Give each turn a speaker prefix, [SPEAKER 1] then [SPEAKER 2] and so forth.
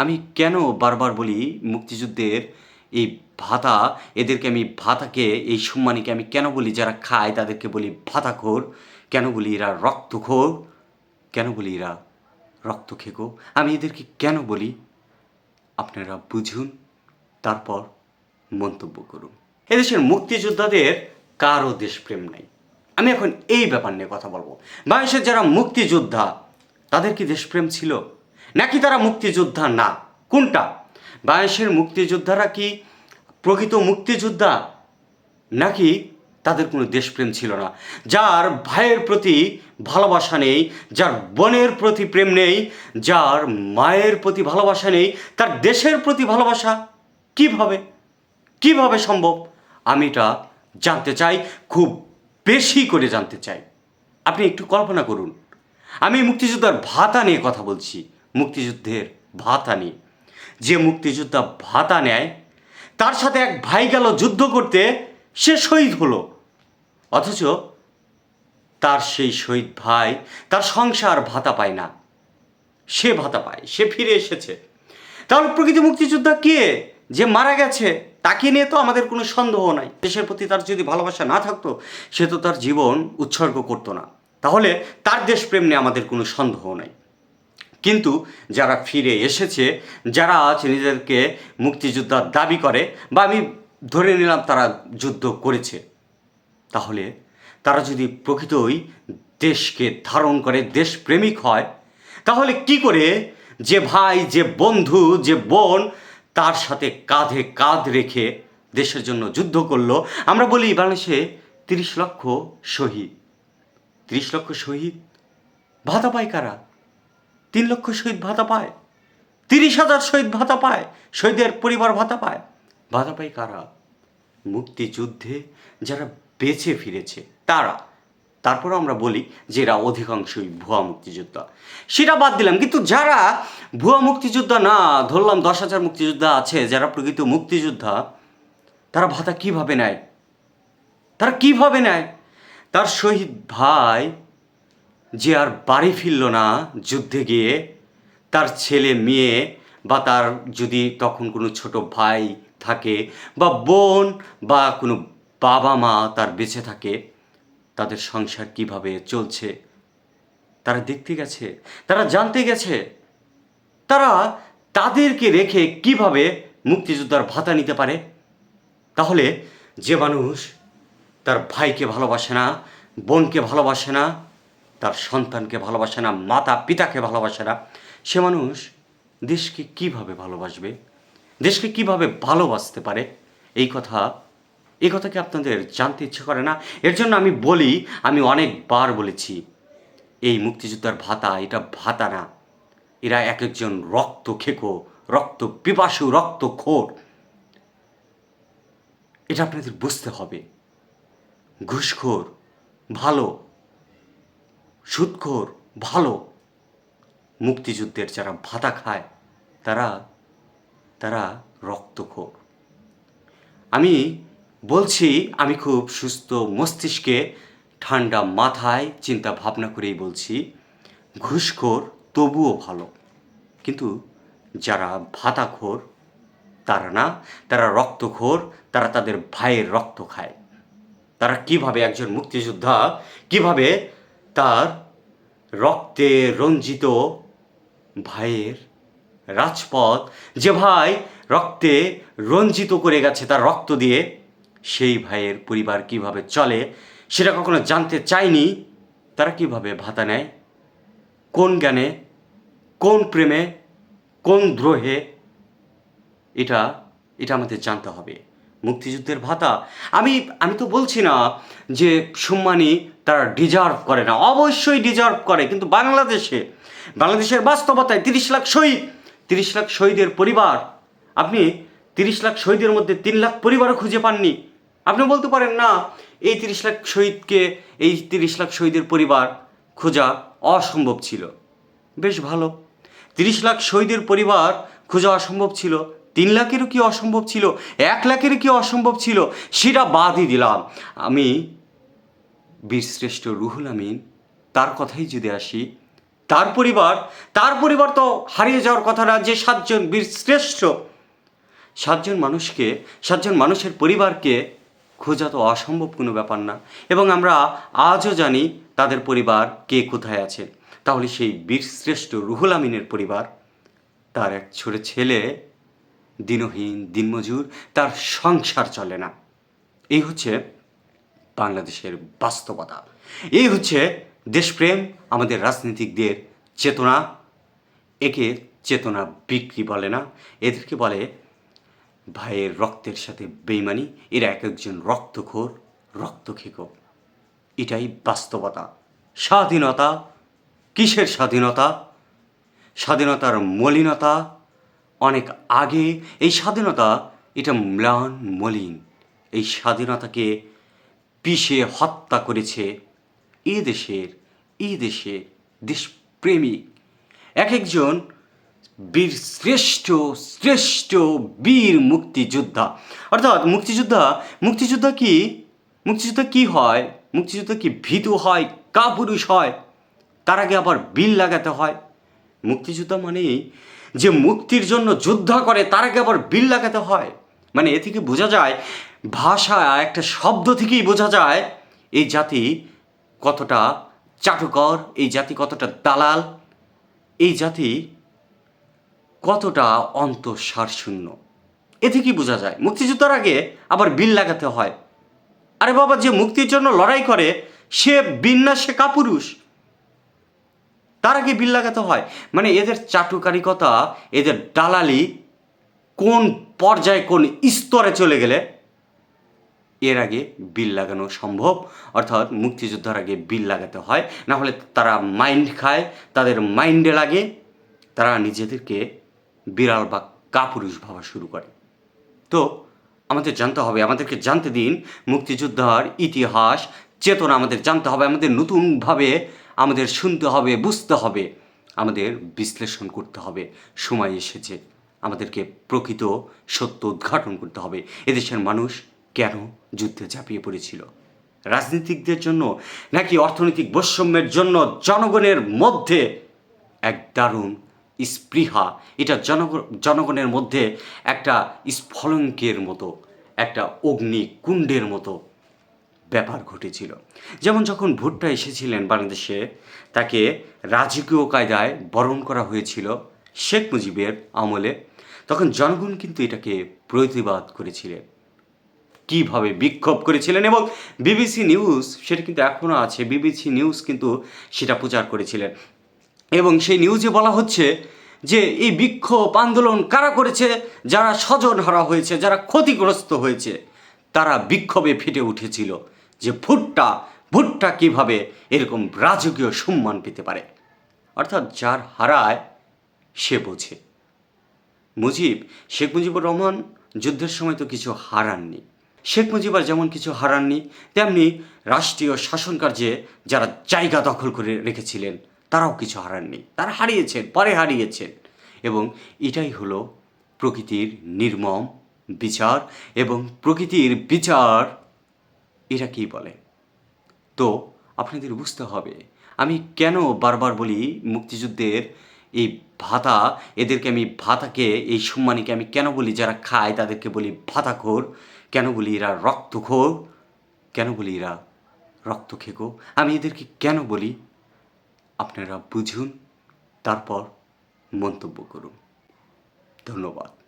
[SPEAKER 1] আমি কেন বারবার বলি মুক্তিযুদ্ধের এই ভাতা, এদেরকে আমি ভাতাকে, এই সম্মানীকে আমি কেন বলি যারা খায় তাদেরকে বলি ভাতাখোর? কেন বলি এরা রক্তখোর? কেন বলি এরা রক্ত খেকো আমি এদেরকে কেন বলি? আপনারা বুঝুন, তারপর মন্তব্য করুন। এদেশের মুক্তিযোদ্ধাদের কারও দেশপ্রেম নাই। আমি এখন এই ব্যাপার নিয়ে কথা বলব। বাংলাদেশের যারা মুক্তিযোদ্ধা, তাদের কি দেশপ্রেম ছিল? নাকি তারা মুক্তিযোদ্ধা? না। কোনটা? বাংলাদেশের মুক্তিযোদ্ধারা কি প্রকৃত মুক্তিযোদ্ধা? নাকি তাদের কোনো দেশপ্রেম ছিল না? যার ভাইয়ের প্রতি ভালোবাসা নেই, যার বোনের প্রতি প্রেম নেই, যার মায়ের প্রতি ভালোবাসা নেই, তার দেশের প্রতি ভালোবাসা কীভাবে? কীভাবে সম্ভব? আমি এটা জানতে চাই, খুব বেশি করে জানতে চাই। আপনি একটু কল্পনা করুন। আমি মুক্তিযোদ্ধার ভাতা নিয়ে কথা বলছি। মুক্তিযুদ্ধের ভাতা নিয়ে। যে মুক্তিযোদ্ধা ভাতা নেয়, তার সাথে এক ভাই গেল যুদ্ধ করতে, সে শহীদ হলো। অথচ তার সেই শহীদ ভাই, তার সংসার ভাতা পায় না। সে ভাতা পায়, সে ফিরে এসেছে। তাহলে প্রকৃত মুক্তিযোদ্ধা কে? যে মারা গেছে, তাকে নিয়ে তো আমাদের কোনো সন্দেহ নাই। দেশের প্রতি তার যদি ভালোবাসা না থাকতো, সে তো তার জীবন উৎসর্গ করতো না। তাহলে তার দেশপ্রেম নিয়ে আমাদের কোনো সন্দেহ নাই। কিন্তু যারা ফিরে এসেছে, যারা আজ নিজেদেরকে মুক্তিযোদ্ধার দাবি করে, বা আমি ধরে নিলাম তারা যুদ্ধ করেছে, তাহলে তারা যদি প্রকৃতই দেশকে ধারণ করে, দেশপ্রেমিক হয়, তাহলে কি করে যে ভাই, যে বন্ধু, যে বোন তার সাথে কাঁধে কাঁধ রেখে দেশের জন্য যুদ্ধ করল? আমরা বলি বাংলাদেশে তিরিশ লক্ষ শহীদ। তিরিশ লক্ষ শহীদ? ভাতা পায় কারা? তিন লক্ষ শহীদ ভাতা পায়, তিরিশ হাজার শহীদ ভাতা পায়, শহীদের পরিবার ভাতা পায়। ভাতা পায় কারা? মুক্তিযুদ্ধে যারা বেঁচে ফিরেছে, তারা। তারপর আমরা বলি যে এরা অধিকাংশই ভুয়া মুক্তিযোদ্ধা। সেটা বাদ দিলাম, কিন্তু যারা ভুয়া মুক্তিযোদ্ধা না, ধরলাম দশ হাজার মুক্তিযোদ্ধা আছে, যারা প্রকৃত মুক্তিযোদ্ধা, তারা ভাতা কীভাবে নেয়? তারা কীভাবে নেয়? তার শহীদ ভাই যে আর বাড়ি ফিরল না যুদ্ধে গিয়ে, তার ছেলে মেয়ে বা তার যদি তখন কোনো ছোট ভাই থাকে বা বোন বা কোনো বাবা মা তার বেঁচে থাকে, তাদের সংসার কীভাবে চলছে? তারা দেখতে গেছে, তারা জানতে গেছে। তারা তাদেরকে রেখে কীভাবে মুক্তিযোদ্ধার ভাতা নিতে পারে? তাহলে যে মানুষ তার ভাইকে ভালোবাসে না, বোনকে ভালোবাসে না তার সন্তানকে ভালোবাসে না মাতা পিতাকে ভালোবাসে না, সে মানুষ দেশকে কীভাবে ভালোবাসবে? দেশকে কীভাবে ভালোবাসতে পারে? এই কথা এই কথা কি আপনাদের জানতে ইচ্ছে করে না? এর জন্য আমি বলি, আমি অনেকবার বলেছি, এই মুক্তিযোদ্ধার ভাতা এটা ভাতা না। এরা এক একজন রক্ত খেকো, রক্ত পিপাসু, রক্ত খোর। এটা আপনাদের বুঝতে হবে। ঘুষখোর, ভালো সুদখোর ভালো। মুক্তিযুদ্ধের যারা ভাতা খায়, তারা তারা রক্তখোর। আমি বলছি, আমি খুব সুস্থ মস্তিষ্কে ঠান্ডা মাথায় চিন্তা ভাবনা করেই বলছি, ঘুষখোর তবুও ভালো। কিন্তু যারা ভাতাখোর, তারা না, তারা রক্তখোর, তারা তাদের ভাইয়ের রক্ত খায়। তারা কীভাবে একজন মুক্তিযোদ্ধা, কীভাবে তার রক্তে রঞ্জিত ভাইয়ের রাজপথ। যে ভাই রক্তে রঞ্জিত করে গেছে তার রক্ত দিয়ে, সেই ভাইয়ের পরিবার কীভাবে চলে সেটা কখনো জানতে চায়নি? তারা কীভাবে ভাতা নেয়? কোন জ্ঞানে, কোন প্রেমে, কোন দ্রোহে? এটা এটা আমাদের জানতে হবে। মুক্তিযুদ্ধের ভাতা। আমি আমি তো বলছি না যে সম্মানী তারা ডিজার্ভ করে না। অবশ্যই ডিজার্ভ করে, কিন্তু বাংলাদেশে, বাংলাদেশের বাস্তবতায় তিরিশ লাখ শহীদ, তিরিশ লাখ শহীদের পরিবার। আপনি তিরিশ লাখ শহীদের মধ্যে তিন লাখ পরিবারও খুঁজে পাননি। আপনি বলতে পারেন না, এই তিরিশ লাখ শহীদকে, এই তিরিশ লাখ শহীদের পরিবার খোঁজা অসম্ভব ছিল। বেশ ভালো। তিরিশ লাখ শহীদের পরিবার খোঁজা অসম্ভব ছিল। তিন লাখেরও কি অসম্ভব ছিল? এক লাখেরও কি অসম্ভব ছিল? সেটা বাদই দিলাম। আমি বীরশ্রেষ্ঠ রুহুল আমিন, তার কথাই যদি আসি, তার পরিবার তার পরিবার তো হারিয়ে যাওয়ার কথা না, যে সাতজন বীরশ্রেষ্ঠ, সাতজন মানুষকে, সাতজন মানুষের পরিবারকে খোঁজা তো অসম্ভব কোনো ব্যাপার না। এবং আমরা আজও জানি তাদের পরিবার কে কোথায় আছে। তাহলে সেই বীরশ্রেষ্ঠ রুহুল আমিনের পরিবার, তার এক ছোট ছেলে দিনহীন, দিনমজুর, তার সংসার চলে না। এই হচ্ছে বাংলাদেশের বাস্তবতা। এই হচ্ছে দেশপ্রেম, আমাদের রাজনীতিকদের চেতনা। একে চেতনা বিক্রি বলে না, এদেরকে বলে ভাইয়ের রক্তের সাথে বেইমানি, এরা এক একজন রক্তখোর, রক্তখেকো। এটাই বাস্তবতা। স্বাধীনতা, কিসের স্বাধীনতা? স্বাধীনতার মলিনতা অনেক আগে এই স্বাধীনতা, এটা ম্লান মলিন। এই স্বাধীনতাকে পিষে হত্যা করেছে এ দেশের এই দেশের দেশপ্রেমিক। এক একজন বীর শ্রেষ্ঠ শ্রেষ্ঠ বীর মুক্তিযোদ্ধা। অর্থাৎ মুক্তিযোদ্ধা মুক্তিযোদ্ধা কি? মুক্তিযোদ্ধা কি হয়? মুক্তিযোদ্ধা কি ভীতু হয়, কাপুরুষ হয়? তার আগে আবার বিল লাগাতে হয়। মুক্তিযোদ্ধা মানেই যে মুক্তির জন্য যুদ্ধ করে, তার আগে আবার বিল লাগাতে হয়। মানে এ থেকে বোঝা যায়, ভাষা একটা শব্দ থেকেই বোঝা যায়, এই জাতি কতটা চাটুকর, এই জাতি কতটা দালাল, এই জাতি কতটা অন্তঃসার শূন্য এ থেকেই বোঝা যায়, মুক্তিযুদ্ধের আগে আবার বিল লাগাতে হয়। আরে বাবা, যে মুক্তির জন্য লড়াই করে, সে বিন্যাসে কাপুরুষ। তার আগে বিল লাগাতে হয়। মানে এদের চাটুকারিকতা, এদের দালালি কোন পর্যায়ে, কোন স্তরে চলে গেলে এর আগে বিল লাগানো সম্ভব। অর্থাৎ মুক্তিযোদ্ধার আগে বিল লাগাতে হয়। না হলে তারা মাইন্ড খায়, তাদের মাইন্ডে লাগে, তারা নিজেদেরকে বিড়াল বা কাপুরুষ ভাবা শুরু করে। তো আমাদের জানতে হবে, আমাদেরকে জানতে দিন, মুক্তিযোদ্ধার ইতিহাস, চেতনা আমাদের জানতে হবে, আমাদের নতুনভাবে আমাদের শুনতে হবে, বুঝতে হবে, আমাদের বিশ্লেষণ করতে হবে। সময় এসেছে, আমাদেরকে প্রকৃত সত্য উদ্ঘাটন করতে হবে। এদেশের মানুষ কেন যুদ্ধে ঝাঁপিয়ে পড়েছিল? রাজনীতিকদের জন্য নাকি অর্থনৈতিক বৈষম্যের জন্য জনগণের মধ্যে এক দারুণ স্পৃহা? এটা জনগ, জনগণের মধ্যে একটা স্ফলঙ্কের মতো, একটা অগ্নিকুণ্ডের মতো ব্যাপার ঘটেছিল। যেমন যখন ভুট্টা এসেছিলেন বাংলাদেশে, তাকে রাজকীয় কায়দায় বরণ করা হয়েছিল শেখ মুজিবের আমলে, তখন জনগণ কিন্তু এটাকে প্রতিবাদ করেছিলেন কীভাবে বিক্ষোভ করেছিলেন এবং বিবিসি নিউজ, সেটা কিন্তু এখনও আছে, বিবিসি নিউজ কিন্তু সেটা প্রচার করেছিলেন। এবং সেই নিউজে বলা হচ্ছে যে, এই বিক্ষোভ আন্দোলন কারা করেছে, যারা স্বজন হারা হয়েছে, যারা ক্ষতিগ্রস্ত হয়েছে, তারা বিক্ষোভে ফেটে উঠেছিল। যে ভুট্টা ভুট্টা কীভাবে এরকম রাজকীয় সম্মান পেতে পারে? অর্থাৎ যার হারায় সে বোঝে। মুজিব, শেখ মুজিবুর রহমান যুদ্ধের সময় তো কিছু হারাননি। শেখ মুজিবার যেমন কিছু হারাননি, তেমনি রাষ্ট্রীয় শাসন কার্যে যারা জায়গা দখল করে রেখেছিলেন, তারাও কিছু হারাননি। তারা হারিয়েছেন, পরে হারিয়েছেন। এবং এটাই হলো প্রকৃতির নির্মম বিচার এবং প্রকৃতির বিচার এরা কী বলে? তো, আপনাদের বুঝতে হবে, আমি কেন বারবার বলি মুক্তিযুদ্ধের এই ভাতা, এদেরকে আমি ভাতাকে, এই সম্মানীকে আমি কেন বলি যারা খায়, তাদেরকে বলি ভাতাখোর, কেন বলি এরা রক্তখোর, কেন বলি এরা রক্ত খেকো আমি এদেরকে কেন বলি? আপনারা বুঝুন, তারপর মন্তব্য করুন। ধন্যবাদ।